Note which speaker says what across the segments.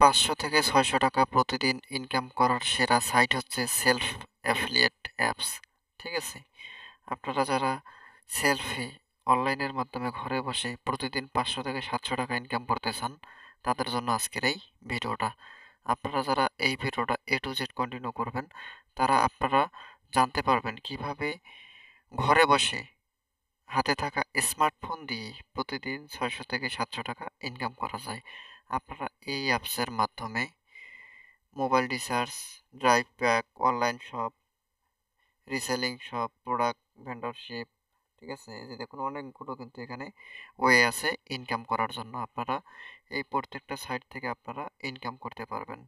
Speaker 1: পাঁচশো থেকে ছয়শো টাকা প্রতিদিন ইনকাম করার সেরা সাইট হচ্ছে সেলফ অ্যাফিলিয়েট অ্যাপস ঠিক আছে? আপনারা যারা সেলফি অনলাইনের মাধ্যমে ঘরে বসে প্রতিদিন পাঁচশো থেকে সাতশো টাকা ইনকাম করতে চান, তাদের জন্য আজকের এই ভিডিওটা। আপনারা যারা এই ভিডিওটা এ টু জেড কন্টিনিউ করবেন, তারা আপনারা জানতে পারবেন কীভাবে ঘরে বসে হাতে থাকা স্মার্টফোন দিয়ে প্রতিদিন ছয়শো থেকে সাতশো টাকা ইনকাম করা যায়। আপনারা এই অ্যাপসের মাধ্যমে mobile recharge, drive pack, online shop, reselling shop, product, vendorship, ঠিক আছে? যে দেখুন, অনেকগুলো কিন্তু এখানে ওয়ে আছে ইনকাম করার জন্য। আপনারা এই প্রত্যেকটা সাইট থেকে আপনারা ইনকাম করতে পারবেন।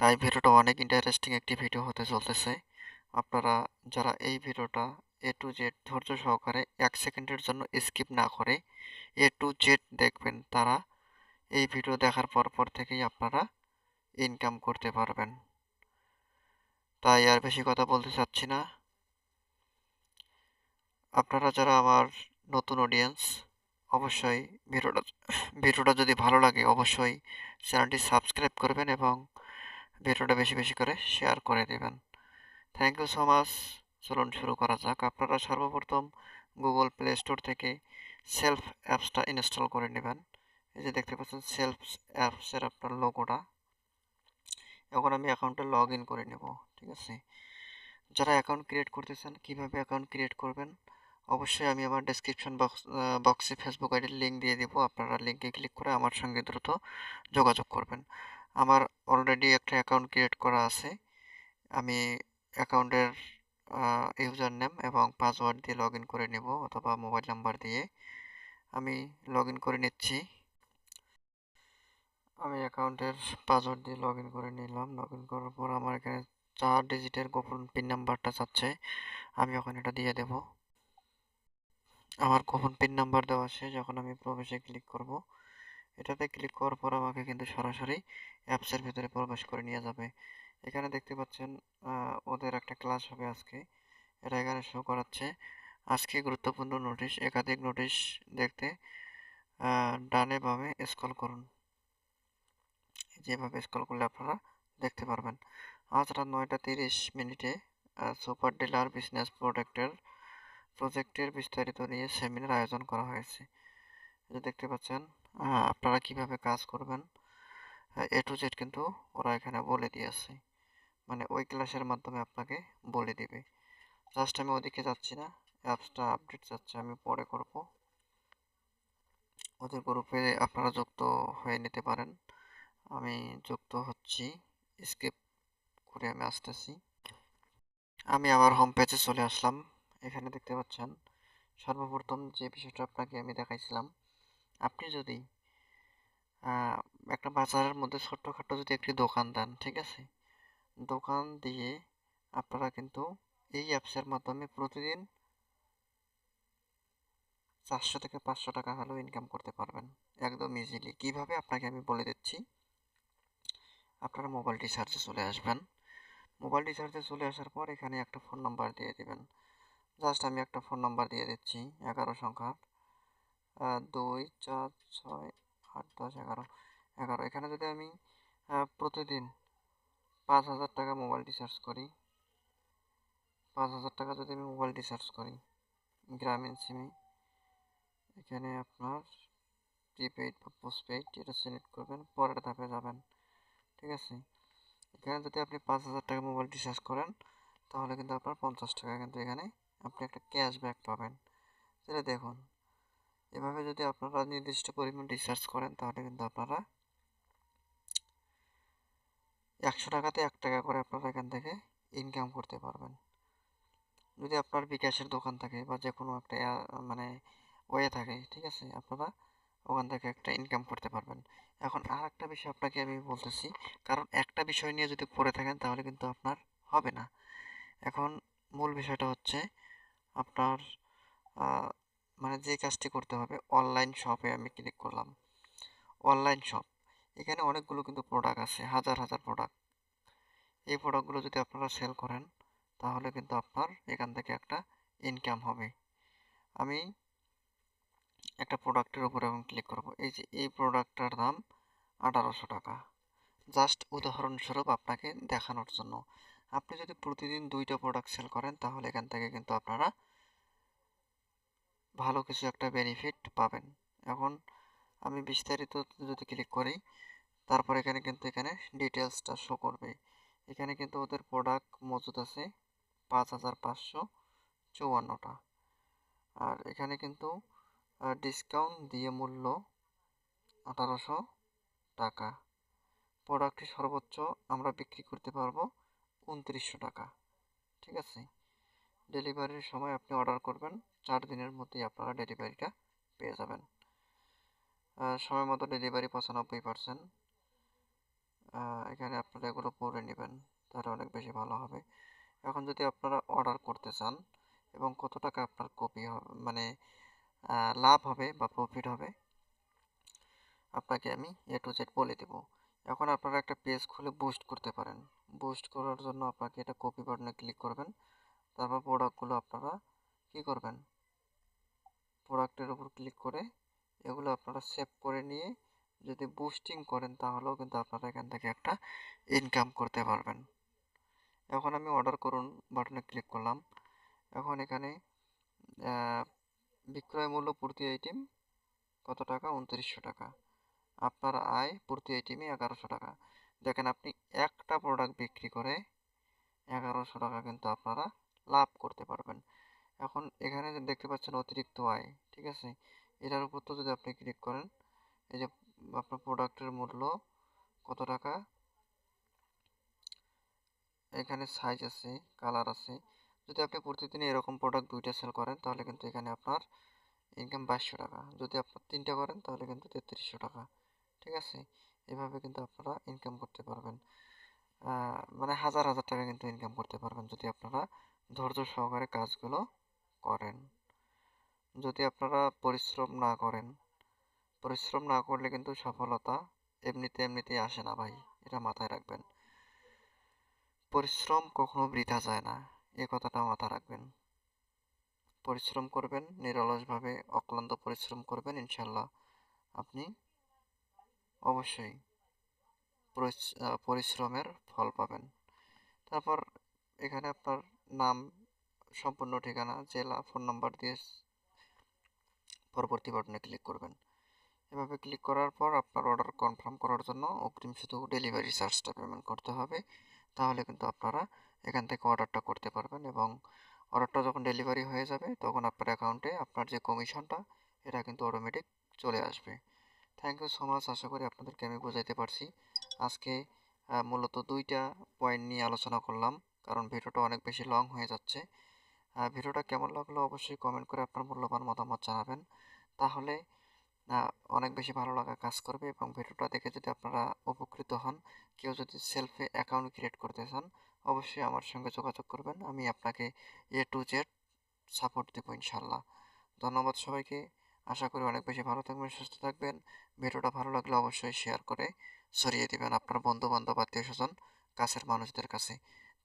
Speaker 1: তাই ভিডিওটা অনেক ইন্টারেস্টিং একটি ভিডিও হতে চলতেছে। আপনারা যারা এই ভিডিওটা এ টু জেড ধৈর্য সহকারে এক সেকেন্ডের জন্য স্কিপ না করে এ টু জেড দেখবেন, তারা এই ভিডিও দেখার পর পর থেকেই আপনারা ইনকাম করতে পারবেন। তাই আর বেশি কথা বলতে চাচ্ছি না। আপনারা যারা আমার নতুন অডিয়েন্স অবশ্যই ভিডিওটা ভিডিওটা যদি ভালো লাগে অবশ্যই চ্যানেলটি সাবস্ক্রাইব করবেন এবং ভিডিওটা বেশি বেশি করে শেয়ার করে দেবেন। থ্যাংক ইউ সো মাচ চলুন শুরু করা যাক। আপনারা সর্বপ্রথম গুগল প্লে স্টোর থেকে সেলফ অ্যাপসটা ইনস্টল করে নেবেন। এই যে দেখতে পাচ্ছেন সেলফ অ্যাপসের আপনার লোগোটা এখন আমি অ্যাকাউন্টে লগ ইন করে নেব, ঠিক আছে? যারা অ্যাকাউন্ট ক্রিয়েট করতে চান কীভাবে অ্যাকাউন্ট ক্রিয়েট করবেন? অবশ্যই আমি আমার ডেসক্রিপশন বক্স বক্সে ফেসবুক আইডির লিঙ্ক দিয়ে দেবো। আপনারা লিঙ্কে ক্লিক করে আমার সঙ্গে দ্রুত যোগাযোগ করবেন। আমার অলরেডি একটা অ্যাকাউন্ট ক্রিয়েট করা আছে। আমি অ্যাকাউন্টের ইউজার নেম এবং পাসওয়ার্ড দিয়ে লগ করে নেব অথবা মোবাইল নাম্বার দিয়ে। আমি লগ করে নিচ্ছি। আমি অ্যাকাউন্টের পাসওয়ার্ড দিয়ে লগ ইন করে নিলাম। লগ ইন করার পর আমার এখানে চার ডিজিটের গোপন পিন নাম্বারটা চাচ্ছে। আমি ওখানে এটা দিয়ে দেব। আমার গোপন পিন নাম্বার দেওয়া আছে, যখন আমি প্রবেশে ক্লিক করব। এটাতে ক্লিক করার পর আমাকে কিন্তু সরাসরি অ্যাপসের ভিতরে প্রবেশ করে নিয়ে যাবে। এখানে দেখতে পাচ্ছেন ওদের একটা ক্লাস হবে আজকে। এটা এখানে শো করাচ্ছে। আজকে গুরুত্বপূর্ণ নোটিশ একাধিক নোটিশ দেখতে ডানে বামে স্ক্রল করুন। যেভাবে স্ক্রল করলে আপনারা দেখতে পারবেন। আজ রাত নয়টা তিরিশ মিনিটে সুপার ডিলার বিজনেস প্রোডাক্টের, প্রজেক্টের বিস্তারিত নিয়ে সেমিনার আয়োজন করা হয়েছে। দেখতে পাচ্ছেন আপনারা কীভাবে কাজ করবেন এ টু জেড কিন্তু ওরা এখানে বলে দিয়েছে। মানে ওই ক্লাসের মাধ্যমে আপনাকে বলে দিবে। জাস্ট আমি ওদিকে যাচ্ছি না অ্যাপসটা আপডেট যাচ্ছে, আমি পরে করব। ওদের গ্রুপে আপনারা যুক্ত হয়ে নিতে পারেন। আমি যুক্ত হচ্ছি স্কিপ করে আমি আসতেছি। আমি আমার হোম পেজে চলে আসলাম, এখানে দেখতে পাচ্ছেন সর্বপ্রথম যে বিষয়টা আপনাকে আমি দেখাইছিলাম, আপনি যদি একটা বাজারের মধ্যে ছোট্টখাটো যদি একটি দোকান দেন, ঠিক আছে? দোকান দিয়ে আপনারা কিন্তু এই অ্যাপসের মাধ্যমে প্রতিদিন চারশো থেকে পাঁচশো টাকা হলেও ইনকাম করতে পারবেন, একদম ইজিলি কীভাবে? আপনাকে আমি বলে দিচ্ছি। আপনারা মোবাইলটি রিচার্জে চলে আসবেন। মোবাইলটি রিচার্জে চলে আসার পর এখানে একটা ফোন নাম্বার দিয়ে দিবেন। জাস্ট আমি একটা ফোন নাম্বার দিয়ে দিচ্ছি, এগারো সংখ্যার। দুই, চার, ছয়, আট, দশ, এগারো। এগারো। এখানে যদি আমি প্রতিদিন পাঁচ হাজার টাকা মোবাইল রিচার্জ করি, পাঁচ হাজার টাকা যদি আমি মোবাইল রিচার্জ করি, গ্রামীণ সিমে এখানে আপনার প্রিপেইড বা পোস্টপেইড এটা সিলেক্ট করবেন, পরের ধাপে যাবেন। ঠিক আছে? এখানে যদি আপনি পাঁচ হাজার টাকা মোবাইল রিচার্জ করেন, তাহলে কিন্তু আপনার পঞ্চাশ টাকা কিন্তু এখানে আপনি একটা ক্যাশব্যাক পাবেন। সেটা দেখুন, এভাবে যদি আপনারা নির্দিষ্ট পরিমাণ রিচার্জ করেন, তাহলে কিন্তু আপনারা একশো টাকাতে এক টাকা করে আপনারা এখান থেকে ইনকাম করতে পারবেন। যদি আপনার বিকাশের দোকান থাকে বা যে কোনো একটা মানে ওয়ে থাকে, ঠিক আছে? আপনারা ওখান থেকে একটা ইনকাম করতে পারবেন। এখন আর একটা বিষয় আপনাকে আমি বলতেছি, কারণ একটা বিষয় নিয়ে যদি পড়ে থাকেন তাহলে কিন্তু আপনার হবে না। এখন মূল বিষয়টা হচ্ছে আপনার মানে যে কাজটি করতে হবে অনলাইন শপে আমি ক্লিক করলাম। অনলাইন শপ এখানে অনেকগুলো কিন্তু প্রোডাক্ট আছে, হাজার হাজার প্রোডাক্ট এই প্রোডাক্টগুলো যদি আপনারা সেল করেন, তাহলে কিন্তু আপনার এখান থেকে একটা ইনকাম হবে। আমি একটা প্রোডাক্টের উপরে আমি ক্লিক করব। এই যে, এই প্রোডাক্টটার দাম আঠারোশো টাকা। জাস্ট উদাহরণস্বরূপ আপনাকে দেখানোর জন্য। আপনি যদি প্রতিদিন দুইটা প্রোডাক্ট সেল করেন, তাহলে এখান থেকে কিন্তু আপনারা ভালো কিছু একটা বেনিফিট পাবেন। এখন আমি বিস্তারিত যদি ক্লিক করি, তারপর এখানে কিন্তু এখানে ডিটেলসটা শো করবে। এখানে কিন্তু ওদের প্রোডাক্ট মজুদ আছে পাঁচ হাজার পাঁচশো চুয়ান্নটা। আর এখানে কিন্তু ডিসকাউন্ট দিয়ে মূল্য আঠারোশো টাকা। প্রোডাক্টটি সর্বোচ্চ আমরা বিক্রি করতে পারব উনত্রিশশো টাকা। ঠিক আছে? ডেলিভারির সময় আপনি অর্ডার করবেন, চার দিনের মধ্যেই আপনারা ডেলিভারিটা পেয়ে যাবেন। সময় মতো ডেলিভারি পঁচানব্বই পার্সেন্ট। এখানে আপনারা এগুলো পরে নেবেন, তাহলে অনেক বেশি ভালো হবে। এখন যদি আপনারা অর্ডার করতে চান এবং কত টাকা আপনার কপি হবে মানে লাভ হবে বা প্রফিট হবে, আপনাকে আমি এ টু জেড বলে দেব। এখন আপনারা একটা পেজ খুলে বুস্ট করতে পারেন। বুস্ট করার জন্য আপনাকে এটা কপি বাটনে ক্লিক করবেন। তারপর প্রোডাক্টগুলো আপনারা কি করবেন? প্রোডাক্টের উপর ক্লিক করে এগুলো আপনারা সেভ করে নিয়ে যদি বুস্টিং করেন তাহলেও কিন্তু আপনারা এখান থেকে একটা ইনকাম করতে পারবেন। এখন আমি অর্ডার করুন বাটনে ক্লিক করলাম। এখন এখানে বিক্রয় মূল্য প্রতি আইটেম কত টাকা? উনত্রিশশো টাকা। আপনার আয় প্রতি আইটেমে এগারোশো টাকা। দেখেন আপনি একটা প্রোডাক্ট বিক্রি করে এগারোশো টাকা কিন্তু আপনারা লাভ করতে পারবেন। এখন এখানে দেখতে পাচ্ছেন অতিরিক্ত আয়, ঠিক আছে? এটার উপর তো যদি আপনি ক্লিক করেন, এই যে আপনার প্রোডাক্টের মূল্য কত টাকা? এখানে সাইজ আছে কালার আছে। যদি আপনি প্রতিদিন এরকম প্রোডাক্ট দুইটা সেল করেন, তাহলে কিন্তু এখানে আপনার ইনকাম বাইশশো টাকা। যদি আপনার তিনটা করেন, তাহলে কিন্তু তেত্রিশশো টাকা। ঠিক আছে? এভাবে কিন্তু আপনারা ইনকাম করতে পারবেন। মানে হাজার হাজার টাকা কিন্তু ইনকাম করতে পারবেন যদি আপনারা ধৈর্য সহকারে কাজগুলো করেন। যদি আপনারা পরিশ্রম না করেন, পরিশ্রম না করলে কিন্তু সফলতা এমনিতে এমনিতেই আসে না ভাই। এটা মাথায় রাখবেন। পরিশ্রম কখনো বৃথা যায় না। এ কথাটা মাথা রাখবেন। পরিশ্রম করবেন, নিরলসভাবে অক্লান্ত পরিশ্রম করবেন ইনশাল্লাহ আপনি অবশ্যই পরিশ্রমের ফল পাবেন। তারপর এখানে আপনার নাম, সম্পূর্ণ ঠিকানা, জেলা, ফোন নাম্বার দিয়ে পরবর্তী বাটনে ক্লিক করবেন। এভাবে ক্লিক করার পর আপনার অর্ডার কনফার্ম করার জন্য অগ্রিম শুধু ডেলিভারি চার্জটা পেমেন্ট করতে হবে। তাহলে কিন্তু আপনারা এখান থেকে অর্ডারটা করতে পারবেন এবং অর্ডারটা যখন ডেলিভারি হয়ে যাবে, তখন আপনার অ্যাকাউন্টে আপনার যে কমিশনটা, এটা কিন্তু অটোমেটিক চলে আসবে। থ্যাংক ইউ সো মাচ আশা করি আপনাদেরকে আমি বোঝাইতে পারছি। আজকে মূলত দুইটা পয়েন্ট নিয়ে আলোচনা করলাম, কারণ ভিডিওটা অনেক বেশি লং হয়ে যাচ্ছে। ভিডিওটা কেমন লাগল অবশ্যই কমেন্ট করে আপনার মূল্যবান মতামত জানাবেন। তাহলে অনেক বেশি ভালো লাগা কাজ করবে এবং ভিডিওটা দেখে যদি আপনারা উপকৃত হন, কেউ যদি সেলফে অ্যাকাউন্ট ক্রিয়েট করতে চান অবশ্যই আমার সঙ্গে যোগাযোগ করবেন। আমি আপনাকে এ টু জেড সাপোর্ট দেবো ইনশাল্লাহ ধন্যবাদ সবাইকে। আশা করি অনেক বেশি ভালো থাকবেন, সুস্থ থাকবেন। ভিডিওটা ভালো লাগলে অবশ্যই শেয়ার করে ছড়িয়ে দিবেন আপনার বন্ধু বান্ধব আত্মীয় স্বজন কাছের মানুষদের কাছে।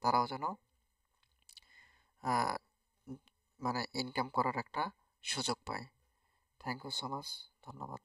Speaker 1: তারাও যেন মানে ইনকাম করার একটা সুযোগ পায়। থ্যাংক ইউ সো মাচ ধন্যবাদ।